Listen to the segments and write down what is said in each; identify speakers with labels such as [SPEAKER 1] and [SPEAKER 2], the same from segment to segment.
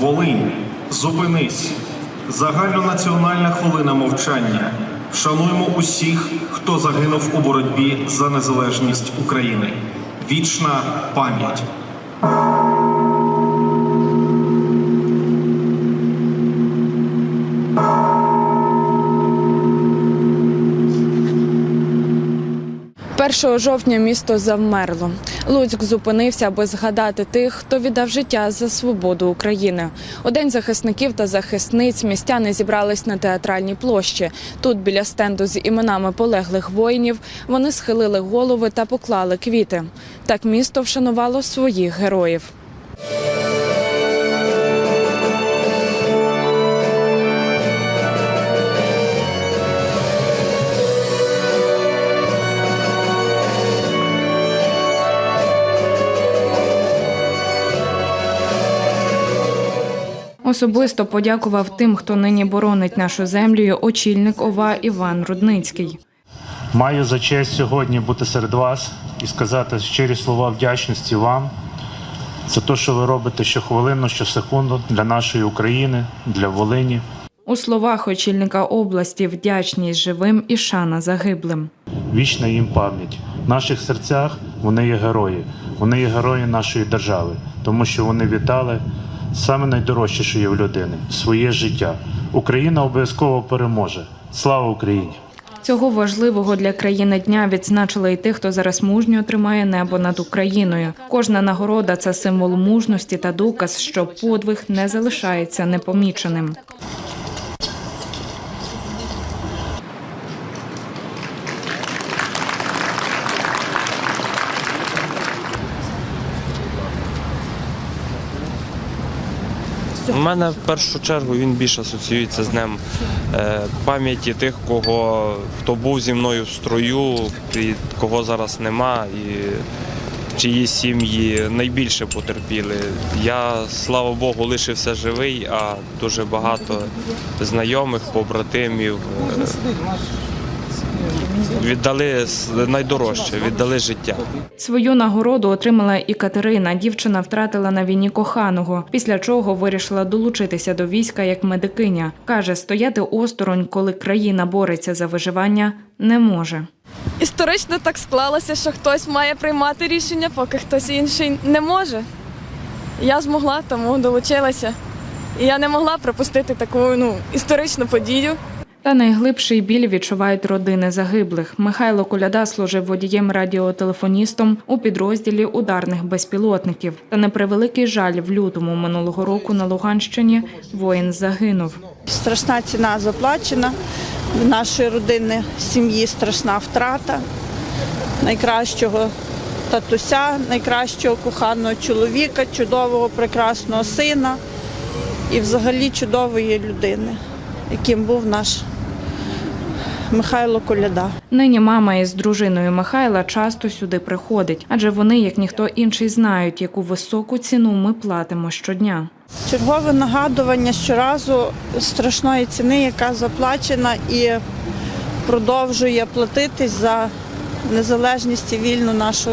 [SPEAKER 1] Волинь, зупинись. Загальнонаціональна хвилина мовчання. Вшануємо усіх, хто загинув у боротьбі за незалежність України. Вічна пам'ять.
[SPEAKER 2] Першого жовтня місто завмерло. Луцьк зупинився, аби згадати тих, хто віддав життя за свободу України. У день захисників та захисниць містяни зібрались на театральній площі. Тут, біля стенду з іменами полеглих воїнів, вони схилили голови та поклали квіти. Так місто вшанувало своїх героїв. Особисто подякував тим, хто нині боронить нашу землю, очільник ОВА Іван Рудницький.
[SPEAKER 3] Маю за честь сьогодні бути серед вас і сказати щирі слова вдячності вам за те, що ви робите щохвилинно, щосекунду для нашої України, для Волині.
[SPEAKER 2] У словах очільника області вдячність живим і шана загиблим.
[SPEAKER 3] Вічна їм пам'ять. В наших серцях вони є герої. Вони є герої нашої держави, тому що вони віддали саме найдорожче, що є в людини своє життя. Україна обов'язково переможе. Слава Україні!
[SPEAKER 2] Цього важливого для країни дня відзначили і тих, хто зараз мужньо тримає небо над Україною. Кожна нагорода це символ мужності та доказ, що подвиг не залишається непоміченим.
[SPEAKER 4] У мене в першу чергу він більше асоціюється з днем е, пам'яті тих, кого хто був зі мною в строю, кого зараз нема, і чиї сім'ї найбільше потерпіли. Я, слава Богу, лишився живий, а дуже багато знайомих, побратимів е, віддали найдорожче, віддали життя.
[SPEAKER 2] Свою нагороду отримала і Катерина. Дівчина втратила на війні коханого, після чого вирішила долучитися до війська як медикиня. Каже, стояти осторонь, коли країна бореться за виживання, не може.
[SPEAKER 5] Історично так склалося, що хтось має приймати рішення, поки хтось інший не може. Я змогла, тому долучилася. І я не могла пропустити таку ну, історичну подію.
[SPEAKER 2] Та найглибший біль відчувають родини загиблих. Михайло Коляда служив водієм радіотелефоністом у підрозділі ударних безпілотників. Та на превеликий жаль в лютому минулого року на Луганщині воїн загинув.
[SPEAKER 6] Страшна ціна заплачена. В нашої родини сім'ї страшна втрата найкращого татуся, найкращого коханого чоловіка, чудового прекрасного сина і взагалі чудової людини, яким був наш Михайло Коляда.
[SPEAKER 2] Нині мама із дружиною Михайла часто сюди приходить, адже вони, як ніхто інший, знають, яку високу ціну ми платимо щодня.
[SPEAKER 6] Чергове нагадування щоразу страшної ціни, яка заплачена і продовжує платитись за незалежність і вільну нашу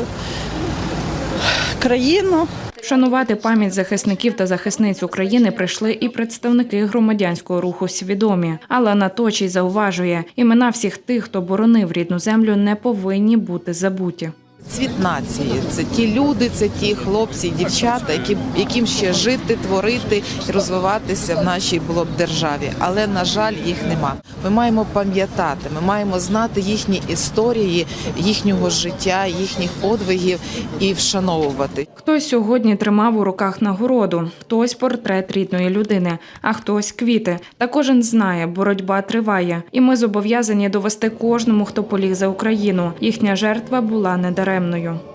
[SPEAKER 6] країну.
[SPEAKER 2] Вшанувати пам'ять захисників та захисниць України прийшли і представники громадянського руху свідомі. Але Наточій зауважує, імена всіх тих, хто боронив рідну землю, не повинні бути забуті.
[SPEAKER 7] Цвіт нації це ті люди, це ті хлопці, дівчата, які яким ще жити, творити і розвиватися в нашій було б державі. Але на жаль, їх нема. Ми маємо пам'ятати, ми маємо знати їхні історії, їхнього життя, їхніх подвигів і вшановувати.
[SPEAKER 2] Хтось сьогодні тримав у руках нагороду, хтось портрет рідної людини, а хтось квіти. Та кожен знає, боротьба триває, і ми зобов'язані довести кожному, хто поліг за Україну. Їхня жертва була недаремною.